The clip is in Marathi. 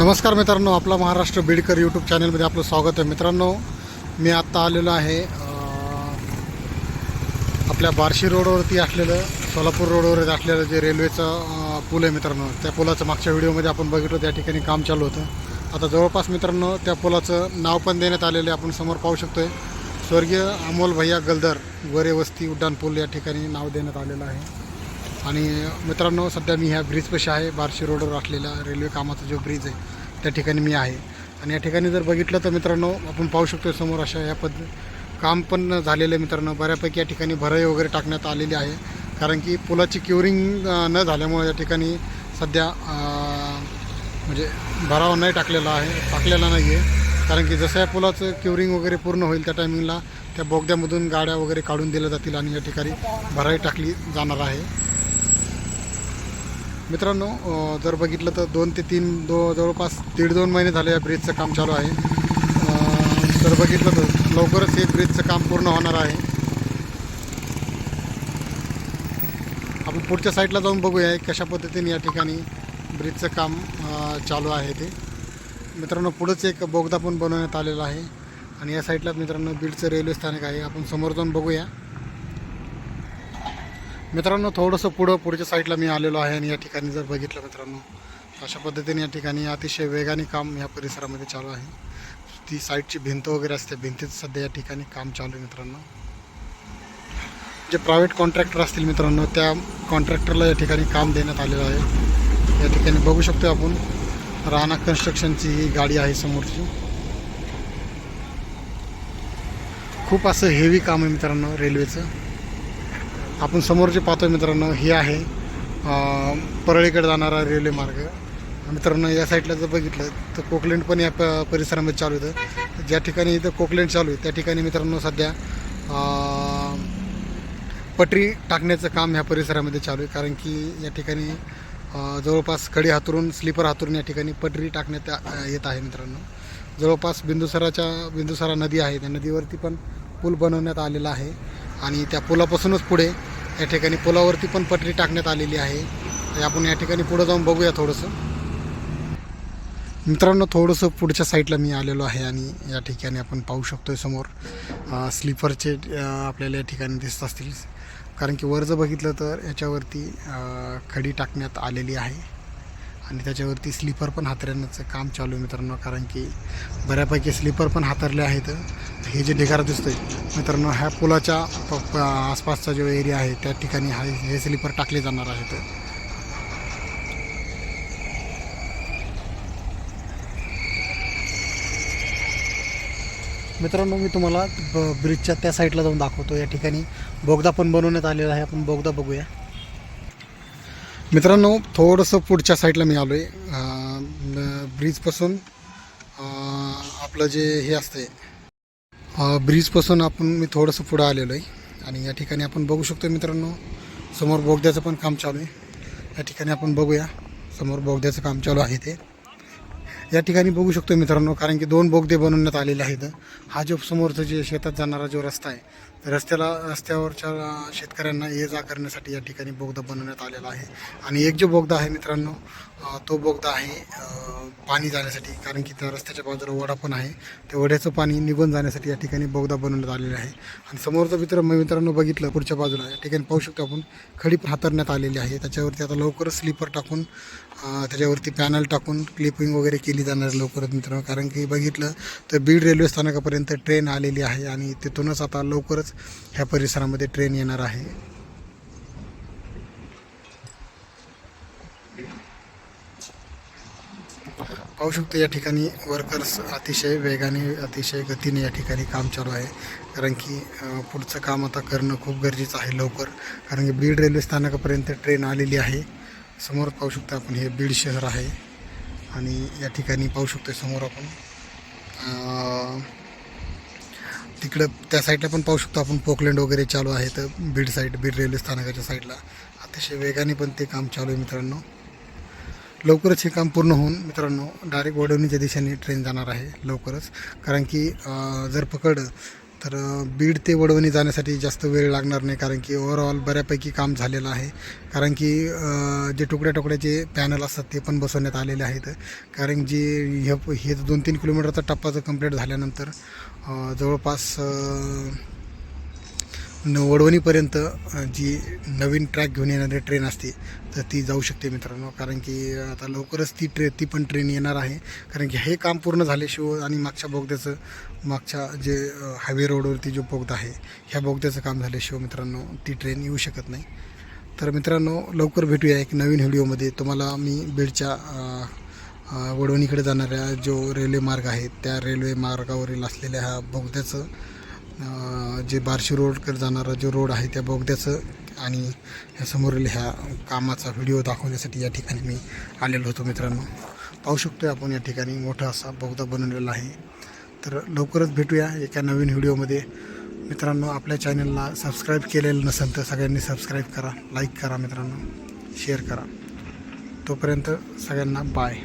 नमस्कार मित्रांनो आपला महाराष्ट्र बीडकर यूट्यूब चॅनलमध्ये आपलं स्वागत आहे. मित्रांनो मी आत्ता आलेलो आहे आपल्या बार्शी रोडवरती असलेलं सोलापूर रोडवर असलेलं जे रेल्वेचं पूल आहे मित्रांनो त्या पुलाचं मागच्या व्हिडिओमध्ये आपण बघितलं त्या ठिकाणी काम चालू होतं. आता जवळपास मित्रांनो त्या पुलाचं नाव पण देण्यात आलेलं आहे आपण समोर पाहू शकतोय. स्वर्गीय अमोल भैया गलदर गोरे वस्ती उड्डाण पूल या ठिकाणी नाव देण्यात आलेलं आहे. आणि मित्रांनो सध्या मी ह्या ब्रिजपाशी आहे. बार्शी रोडवर असलेला रेल्वे कामाचा जो ब्रिज आहे त्या ठिकाणी मी आहे. आणि या ठिकाणी जर बघितलं तर मित्रांनो आपण पाहू शकतो समोर अशा या पद काम पण झालेलं आहे मित्रांनो. बऱ्यापैकी या ठिकाणी भराई वगैरे टाकण्यात आलेली आहे. कारण की पुलाची क्युरिंग न झाल्यामुळे या ठिकाणी सध्या म्हणजे भराव नाही टाकलेला आहे टाकलेला नाही आहे कारण की जसं या पुलाचं क्युरिंग वगैरे पूर्ण होईल त्या टायमिंगला त्या बोगद्यामधून गाड्या वगैरे काढून दिल्या जातील आणि या ठिकाणी भराई टाकली जाणार आहे. मित्रांनो जर बघितलं तर दोन ते तीन दो जवळपास दीड दोन महिने झाले या ब्रिजचं काम चालू आहे. तर जर बघितलं तर लवकरच हे ब्रिजचं काम पूर्ण होणार आहे. आपण पुढच्या साईडला जाऊन बघूया कशा पद्धतीने या ठिकाणी ब्रिजचं काम चालू आहे ते. मित्रांनो पुढंच एक बोगदा पण बनवण्यात आलेला आहे. आणि या साईडला मित्रांनो बीडचं रेल्वे स्थानक आहे. आपण समोर जाऊन बघूया. मित्रांनो थोडंसं पुढं पुढच्या साईडला मी आलेलो आहे आणि या ठिकाणी जर बघितलं मित्रांनो अशा पद्धतीने या ठिकाणी अतिशय वेगाने काम या परिसरामध्ये चालू आहे. ती साईडची भिंत वगैरे असते भिंतीत सध्या या ठिकाणी काम चालू आहे मित्रांनो. जे प्रायव्हेट कॉन्ट्रॅक्टर असतील मित्रांनो त्या कॉन्ट्रॅक्टरला या ठिकाणी काम देण्यात आलेलं आहे. या ठिकाणी बघू शकतो आपण राणा कन्स्ट्रक्शनची ही गाडी आहे समोरची. खूप असं हेवी काम आहे मित्रांनो रेल्वेचं आपण समोर जे पाहतोय मित्रांनो हे आहे परळीकडे जाणारा रेल्वे मार्ग. मित्रांनो या साईडला जर बघितलं तर कोकलेंड पण या प परिसरामध्ये चालू होतं ज्या ठिकाणी इथं कोकलेंड चालू आहे त्या ठिकाणी मित्रांनो सध्या पटरी टाकण्याचं काम ह्या परिसरामध्ये चालू आहे. कारण की या ठिकाणी जवळपास कडी हातरून स्लीपर हातरून या ठिकाणी पटरी टाकण्यात येत आहे मित्रांनो. जवळपास बिंदुसराच्या बिंदुसरा नदी आहे. त्या नदीवरती पण पूल बनवण्यात आलेला आहे. आणि त्या पुलापासूनच पुढे या ठिकाणी पुलावरती पण पटरी टाकण्यात आलेली आहे. आपण या ठिकाणी पुढं जाऊन बघूया थोडंसं. मित्रांनो थोडंसं पुढच्या साईडला मी आलेलो आहे आणि या ठिकाणी आपण पाहू शकतो आहे समोर स्लीपरचे आपल्याला या ठिकाणी दिसत असतील. कारण की वर जर बघितलं तर याच्यावरती खडी टाकण्यात आलेली आहे. आणि त्याच्यावरती स्लीपर पण हातरण्याचं काम चालू आहे मित्रांनो कारण की बऱ्यापैकी स्लीपर पण हातरले आहेत. हे जे ढिगारा दिसतोय मित्रांनो ह्या पुलाच्या प- प- आसपासचा जो एरिया आहे त्या ठिकाणी हा हे स्लीपर टाकले जाणार आहेत. मित्रांनो मी तुम्हाला ब- ब्रिजच्या त्या साईडला जाऊन दाखवतो. या ठिकाणी बोगदा पण बनवण्यात आलेला आहे. आपण बोगदा बघूया. मित्रांनो थोडंसं पुढच्या साईडला मी आलो आहे ब्रिजपासून आपलं जे हे असते ब्रिजपासून आपण मी थोडंसं पुढं आलेलो आहे. आणि या ठिकाणी आपण बघू शकतो मित्रांनो समोर बोगद्याचं पण काम चालू आहे. या ठिकाणी आपण बघूया समोर बोगद्याचं काम चालू आहे ते. या ठिकाणी बघू शकतो मित्रांनो कारण की दोन बोगदे बनवण्यात आलेले आहेत. हा जो समोरचा जे शेतात जाणारा जो रस्ता आहे रस्त्याला रस्त्यावरच्या शेतकऱ्यांना ये जा करण्यासाठी या ठिकाणी बोगदा बनवण्यात आलेला आहे. आणि एक जो बोगदा आहे मित्रांनो तो बोगदा आहे पाणी जाण्यासाठी कारण की त्या रस्त्याच्या बाजूला वडा पण आहे. त्या वड्याचं पाणी निघून जाण्यासाठी या ठिकाणी बोगदा बनवण्यात आलेला आहे. आणि समोरचं मित्र मित्रांनो बघितलं पुढच्या बाजूला या ठिकाणी पाहू शकतो आपण खडी हातरण्यात आलेली आहे. त्याच्यावरती आता लवकरच स्लीपर टाकून त्याच्यावरती पॅनल टाकून क्लिपिंग वगैरे केली जाणार लवकरच मित्रांनो. कारण की बघितलं तर बीड रेल्वे स्थानकापर्यंत ट्रेन आलेली आहे आणि तिथूनच आता लवकरच ह्या परिसरामध्ये ट्रेन येणार आहे. पाहू शकतो या ठिकाणी वर्कर्स अतिशय वेगाने अतिशय गतीने या ठिकाणी काम चालू आहे. कारण की पुढचं काम आता करणं खूप गरजेचं आहे लवकर. कारण की बीड रेल्वे स्थानकापर्यंत ट्रेन आलेली आहे. समोर पाहू शकतो आपण हे बीड शहर आहे. आणि या ठिकाणी पाहू शकतो समोर आपण तिकडं त्या साईडला पण पाहू शकतो आपण. पोकलँड वगैरे चालू आहे तर बीड साईड बीड रेल्वे स्थानकाच्या साईडला अतिशय वेगाने पण ते काम चालू आहे मित्रांनो. लवकरच हे काम पूर्ण होऊन मित्रांनो डायरेक्ट वडवणीच्या दिशेने ट्रेन जाणार आहे लवकरच. कारण की जर पकड तर बीड ते वडवणी जाण्यासाठी जास्त वेळ लागणार नाही. कारण की ओव्हरऑल बऱ्यापैकी काम झालेलं आहे. कारण की जे तुकड्या तुकड्याचे पॅनल असतात ते पण बसवण्यात आलेले आहेत. कारण जे हे हे दोन तीन किलोमीटरचा टप्पा जर कंप्लीट झाल्यानंतर जवळपास न वडवणीपर्यंत जी नवीन ट्रॅक घेऊन येणारी ट्रेन असते तर ती जाऊ शकते मित्रांनो. कारण की आता लवकरच ती ट्रे ती पण ट्रेन येणार आहे. कारण की हे काम पूर्ण झाल्याशिवाय आणि मागच्या बोगद्याचं मागच्या जे हायवे रोडवरती जो बोगदा आहे ह्या बोगद्याचं काम झाल्याशिवाय मित्रांनो ती ट्रेन येऊ शकत नाही. तर मित्रांनो लवकर भेटूया एक नवीन व्हिडिओमध्ये तुम्हाला मी बीडच्या वडवणीकडे जाणाऱ्या जो रेल्वे मार्ग आहे त्या रेल्वे मार्गावरील असलेल्या ह्या बोगद्याचं जे बार्शी रोडकडे जाणारा जो रोड आहे त्या बोगद्याचं आणि ह्या समोरील ह्या कामाचा व्हिडिओ दाखवण्यासाठी या ठिकाणी मी आलेलो होतो मित्रांनो. पाहू शकतो आपण या ठिकाणी मोठा असा बोगदा बनवलेला आहे. तर लवकरच भेटूया एका नवीन व्हिडिओमध्ये. मित्रांनो आपल्या चॅनलला सबस्क्राईब केलेलं नसेल तर सगळ्यांनी सबस्क्राईब करा लाईक करा मित्रांनो शेअर करा. तोपर्यंत सगळ्यांना बाय.